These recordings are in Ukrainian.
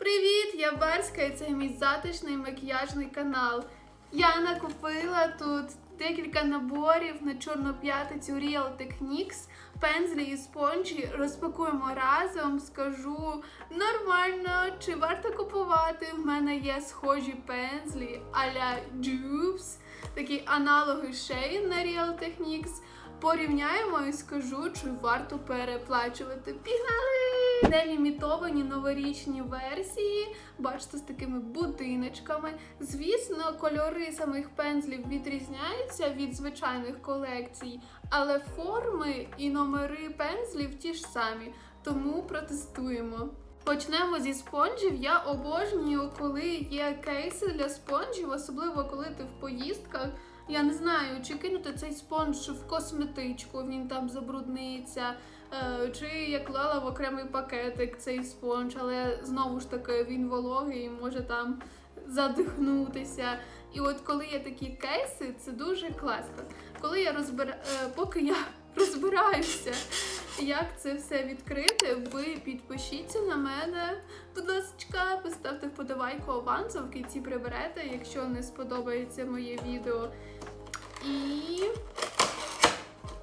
Привіт, я Барська і це мій затишний макіяжний канал. Я накупила тут декілька наборів на Чорну п'ятницю Real Techniques, пензлі і спонжі. Розпакуємо разом, скажу нормально, чи варто купувати. В мене є схожі пензлі а-ля Dupes, такі аналоги Shane на Real Techniques. Порівняємо і скажу, чи варто переплачувати. Пігнали! Це лімітовані новорічні версії. Бачите, з такими будиночками. Звісно, кольори самих пензлів відрізняються від звичайних колекцій, але форми і номери пензлів ті ж самі. Тому протестуємо. Почнемо зі спонжів. Я обожнюю, коли є кейси для спонжів, особливо коли ти в поїздках. Я не знаю, чи кинути цей спонж в косметичку, він там забрудниться, чи я клала в окремий пакетик цей спонж, але знову ж таки він вологий і може там задихнутися. І от коли є такі кейси, це дуже класно. Коли я розбира... е, поки я розбираюся, як це все відкрити, ви підпишіться на мене. Будь ласка, поставте вподобайку авансом, в кінці приберете, якщо не сподобається моє відео. І.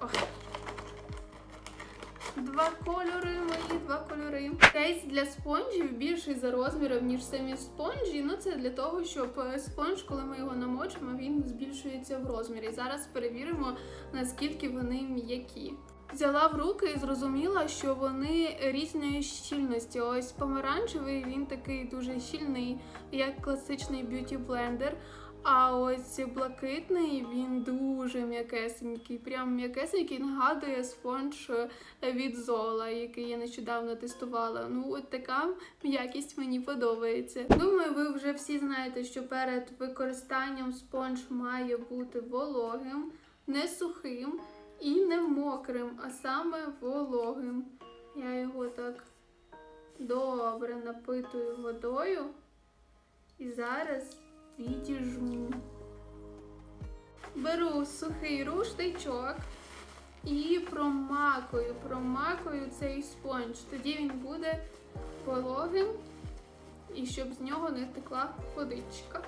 Ох. Два кольори, мої два кольори. Кейс для спонжів більший за розміром, ніж самі спонжі. Ну це для того, щоб е, спонж, коли ми його намочимо, він збільшується в розмірі. Зараз перевіримо, наскільки вони м'які. Взяла в руки і зрозуміла, що вони різної щільності. Ось помаранчевий він такий дуже щільний, як класичний б'юті блендер. А ось блакитний він дуже м'якесенький, прям м'якесенький, нагадує спонж від Зола, який я нещодавно тестувала. Ну, от така м'якість мені подобається. Думаю, ви вже всі знаєте, що перед використанням спонж має бути вологим, не сухим і не мокрим, а саме вологим. Я його так добре напитую водою. І зараз відіжму. Беру сухий рушничок і промакую, промакую цей спонж. Тоді він буде вологим і щоб з нього не текла водичка.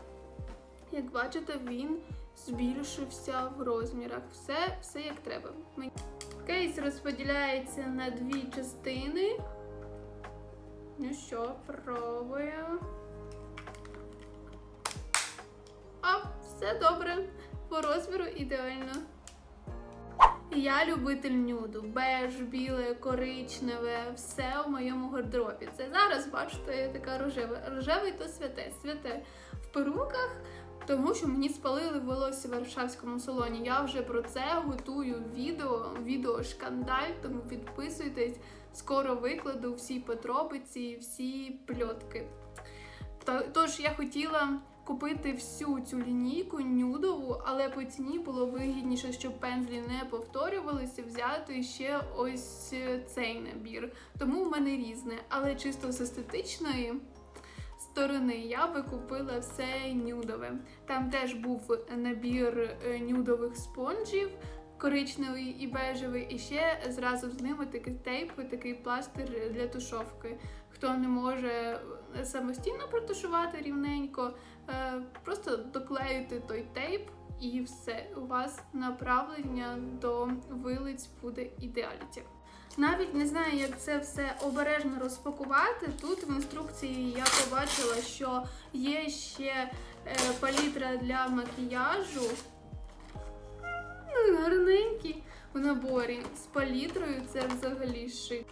Як бачите, він збільшився в розмірах. Все, все як треба. Кейс розподіляється на дві частини. Ну що, пробую. Все добре. По розміру ідеально. Я любитель нюду, беж, біле, коричневе, все в моєму гардеробі. Це зараз, бачите, я така рожева. Рожевий то святе, святе в перуках, тому що мені спалили волосся в Варшавському салоні. Я вже про це готую відео, відео шкандаль, тому підписуйтесь. Скоро викладу всі подробиці, всі пльотки. Тож я хотіла купити всю цю лінійку нюдову, але по ціні було вигідніше, щоб пензлі не повторювалися, взяти ще ось е, цей набір. Тому в мене різне, але чисто з естетичної сторони я би купила все нюдове. Там теж був набір е, нюдових спонжів. Коричневий і бежевий, і ще зразу з ними такий тейп, такий пластир для тушовки. Хто не може самостійно протушувати рівненько, е, просто доклеїти той тейп і все. У вас направлення до вилиць буде ідеаліті. Навіть не знаю, як це все обережно розпакувати. Тут в інструкції я побачила, що є ще е, палітра для макіяжу. Ну, гарненький в наборі з палітрою це взагалі шик.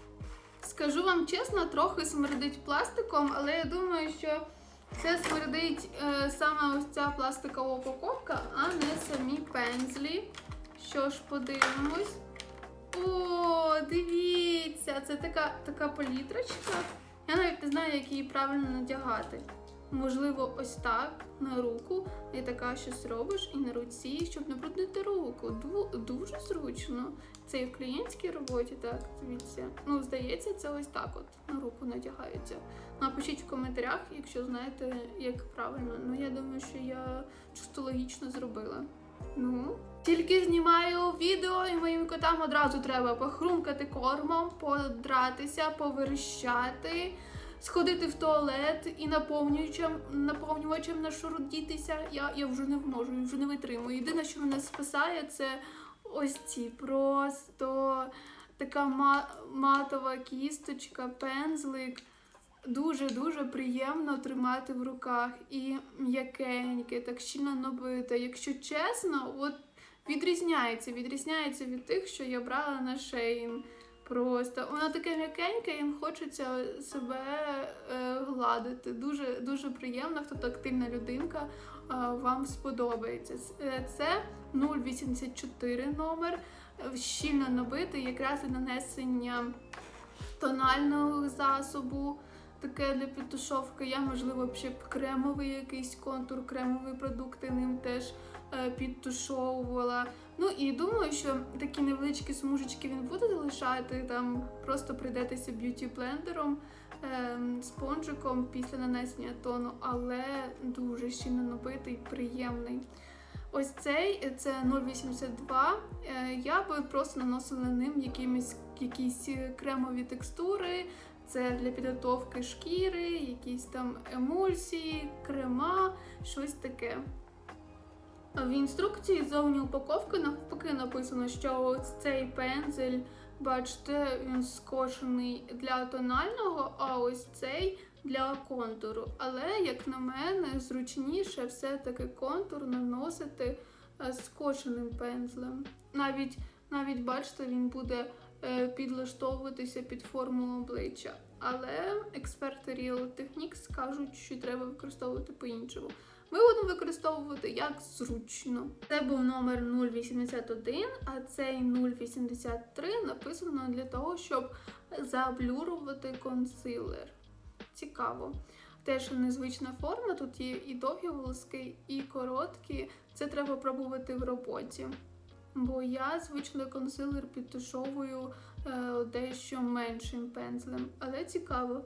Скажу вам чесно, трохи смердить пластиком, але я думаю, що це смердить е, саме ось ця пластикова упаковка, а не самі пензлі. Що ж, подивимось. О, дивіться, це така, така палітрочка. Я навіть не знаю, як її правильно надягати. Можливо, ось так на руку, і така щось робиш, і на руці, щоб не бруднити Ду- дуже зручно. Це і в клієнтській роботі, так, дивіться. Ну, здається, це ось так от на руку надягається. Напишіть в коментарях, якщо знаєте, як правильно. Ну, я думаю, що я чисто логічно зробила. Ну, тільки знімаю відео, і моїм котам одразу треба похрумкати кормом, подратися, поверещати. Сходити в туалет і наповнювачем, наповнювачем нашурудітися. Я, я вже не можу, вже не витримую. Єдине, що мене спасає, це ось ці просто така ма- матова кісточка, пензлик. Дуже-дуже приємно тримати в руках і м'якеньке, так щільно набите. Якщо чесно, от відрізняється, відрізняється від тих, що я брала на шейн. Просто воно таке м'якеньке, їм хочеться себе е, гладити. Дуже дуже приємно, хто тактильна людинка, е, вам сподобається. Е, Це 084 номер, е, щільно набитий, якраз для нанесення тонального засобу. Таке для підтушовки. Я, можливо, ще б кремовий якийсь контур, кремові продукти ним теж е, підтушовувала. І думаю, що такі невеличкі смужечки він буде залишати. Там просто прийдетеся б'юті блендером, ем, спонжиком після нанесення тону, але дуже щільно набитий, приємний. Ось цей це 0,82. Е, Я би просто наносила ним якимись, якісь кремові текстури. Це для підготовки шкіри, якісь там емульсії, крема, щось таке. В інструкції зовні упаковки навпаки написано, що цей пензель, бачите, він скошений для тонального, а ось цей для контуру. Але, як на мене, зручніше все-таки контур наносити е, скошеним пензлем. Навіть, навіть бачите, він буде е, підлаштовуватися під форму обличчя. Але експерти Real Techniques кажуть, що треба використовувати по-іншому. Ми будемо використовувати як зручно. Це був номер 081, а цей 083 написано для того, щоб заблюрувати консилер. Цікаво. Теж незвична форма. Тут є і довгі волоски, і короткі. Це треба пробувати в роботі. Бо я звично консилер підтушовую е, дещо меншим пензлем, але цікаво.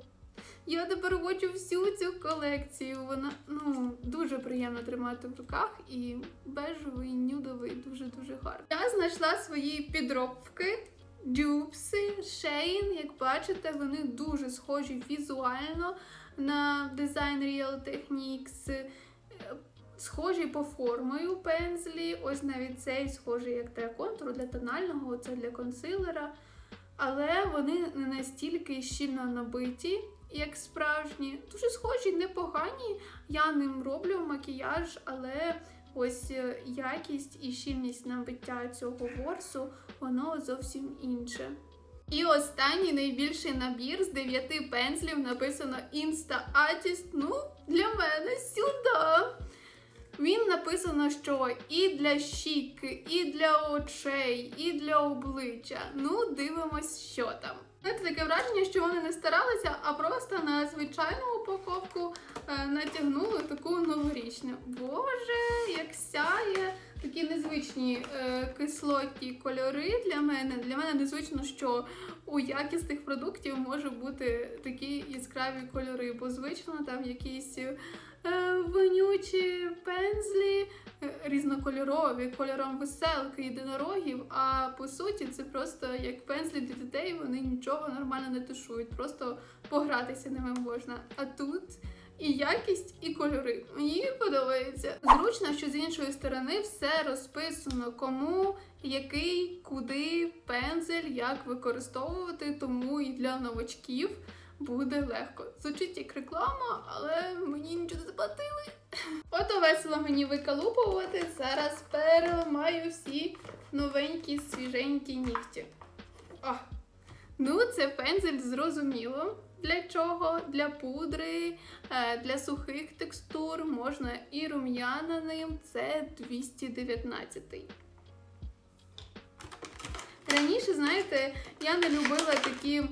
Я тепер хочу всю цю колекцію. Вона ну дуже приємно тримати в руках і бежевий, нюдовий, дуже дуже гарно. Я знайшла свої підробки. Дюпси, Шейн, як бачите, вони дуже схожі візуально на дизайн Real Techniques. Е, Схожі по формою пензлі. Ось навіть цей схожий як для контуру, для тонального, це для консилера. Але вони не настільки щільно набиті, як справжні. Дуже схожі, непогані. Я ним роблю макіяж, але ось е, якість і щільність набиття цього ворсу, воно зовсім інше. І останній найбільший набір з дев'яти пензлів написано Insta Artist. Ну, для мене сюди. Він написано, що і для щіки, і для очей, і для обличчя. Ну, дивимось, що там. Знаєте, таке враження, що вони не старалися, а просто на звичайну упаковку е, натягнули таку новорічну. Боже, як сяє! Такі незвичні е, кислотні кольори для мене. Для мене незвично, що у якісних продуктів може бути такі яскраві кольори, бо звично там якісь е, вонючі пензлі е, різнокольорові, кольором веселки, єдинорогів. А по суті, це просто як пензлі для дітей, вони нічого нормально не тушують, просто погратися ними можна. А тут. І якість, і кольори. Мені подобається. Зручно, що з іншої сторони все розписано, кому, який, куди пензель, як використовувати, тому і для новачків буде легко. Звучить як реклама, але мені нічого не заплатили. Ото весело мені викалупувати. Зараз переламаю всі новенькі, свіженькі нігті. О, ну, це пензель зрозуміло. Для чого? Для пудри, е, для сухих текстур, можна і рум'яна ним. Це 219. Раніше, знаєте, я не любила такі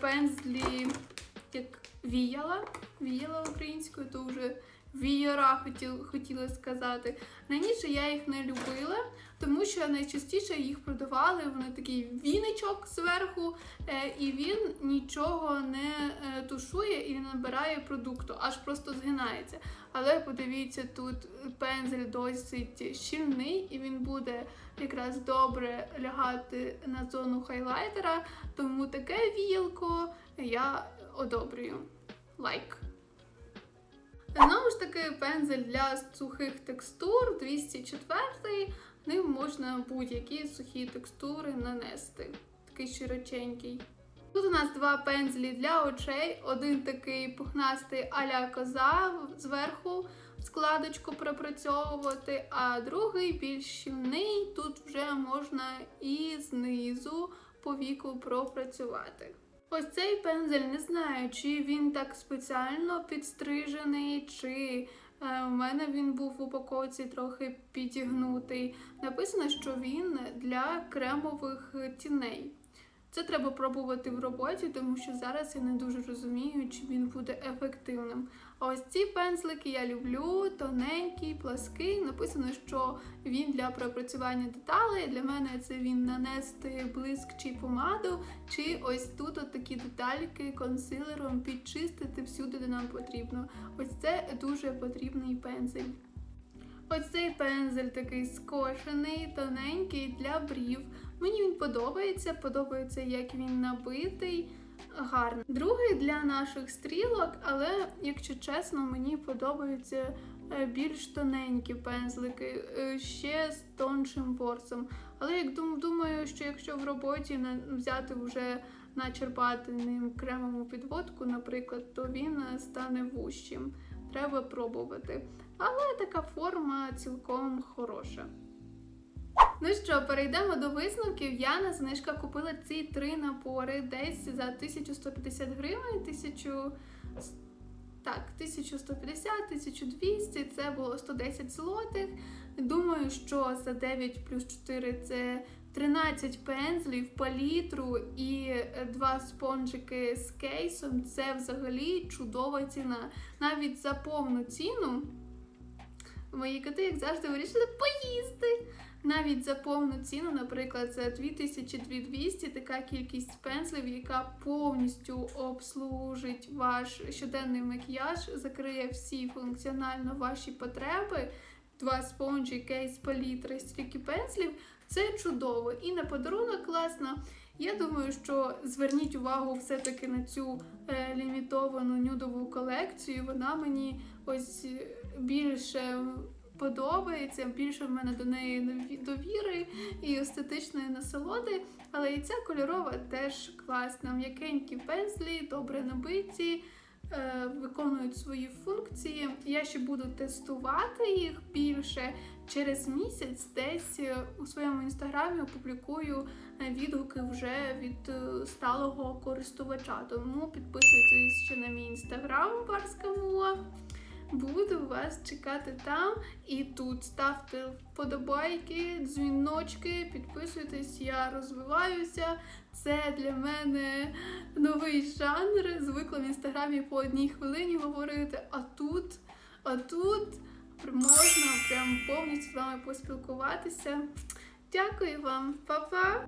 пензлі, як віяла. Віяла українською, то вже віяра хотіл, хотіла сказати. Раніше я їх не любила, тому що найчастіше їх продавали. Вони такий віничок зверху, е, і він нічого не е, тушує і не набирає продукту, аж просто згинається. Але подивіться, тут пензель досить щільний, і він буде якраз добре лягати на зону хайлайтера. Тому таке віялко я одобрюю. лайк. Знову ж таки, пензель для сухих текстур 204 Ним можна будь-які сухі текстури нанести. Такий широченький. Тут у нас два пензлі для очей. Один такий пухнастий аля коза зверху складочку пропрацьовувати, а другий більш щільний. Тут вже можна і знизу по віку пропрацювати. Ось цей пензель не знаю, чи він так спеціально підстрижений, чи е, у мене він був в упаковці трохи підігнутий. Написано, що він для кремових тіней. Це треба пробувати в роботі, тому що зараз я не дуже розумію, чи він буде ефективним. А ось ці пензлики я люблю, тоненький, плаский. Написано, що він для пропрацювання деталей. Для мене це він нанести блиск чи помаду, чи ось тут от такі детальки консилером підчистити всюди, де нам потрібно. Ось це дуже потрібний пензель. Ось цей пензель такий скошений, тоненький для брів. Мені він подобається, подобається, як він набитий. Гарно. Другий для наших стрілок, але, якщо чесно, мені подобаються е, більш тоненькі пензлики, е, ще з тоншим ворсом. Але як думаю, що якщо в роботі взяти вже начерпати ним кремову підводку, наприклад, то він е, стане вущим. Треба пробувати. Але така форма цілком хороша. Ну що, перейдемо до висновків. Я на знижка купила ці три напори десь за 1150 гривень, 1000... Так, 1150, 1200, це було 110 злотих. Думаю, що за 9 плюс 4 це 13 пензлів, палітру і два спонжики з кейсом. Це взагалі чудова ціна. Навіть за повну ціну мої коти, як завжди, вирішили поїсти. Навіть за повну ціну, наприклад, за 2200 така кількість пензлів, яка повністю обслужить ваш щоденний макіяж, закриє всі функціонально ваші потреби. Два спонжі, кейс, палітра, стільки пензлів. Це чудово. І на подарунок класно. Я думаю, що зверніть увагу все-таки на цю е, лімітовану нюдову колекцію. Вона мені ось більше подобається, більше в мене до неї довіри і естетичної насолоди. Але і ця кольорова теж класна. М'якенькі пензлі, добре набиті, е, виконують свої функції. Я ще буду тестувати їх більше. Через місяць десь е, у своєму інстаграмі опублікую е, відгуки вже від сталого користувача. Тому підписуйтесь ще на мій інстаграм Барська Мула. Буду вас чекати там і тут. Ставте вподобайки, дзвіночки, підписуйтесь, я розвиваюся. Це для мене новий жанр. Звикла в інстаграмі по одній хвилині говорити, а тут, а тут можна прям повністю з вами поспілкуватися. Дякую вам, Па-па!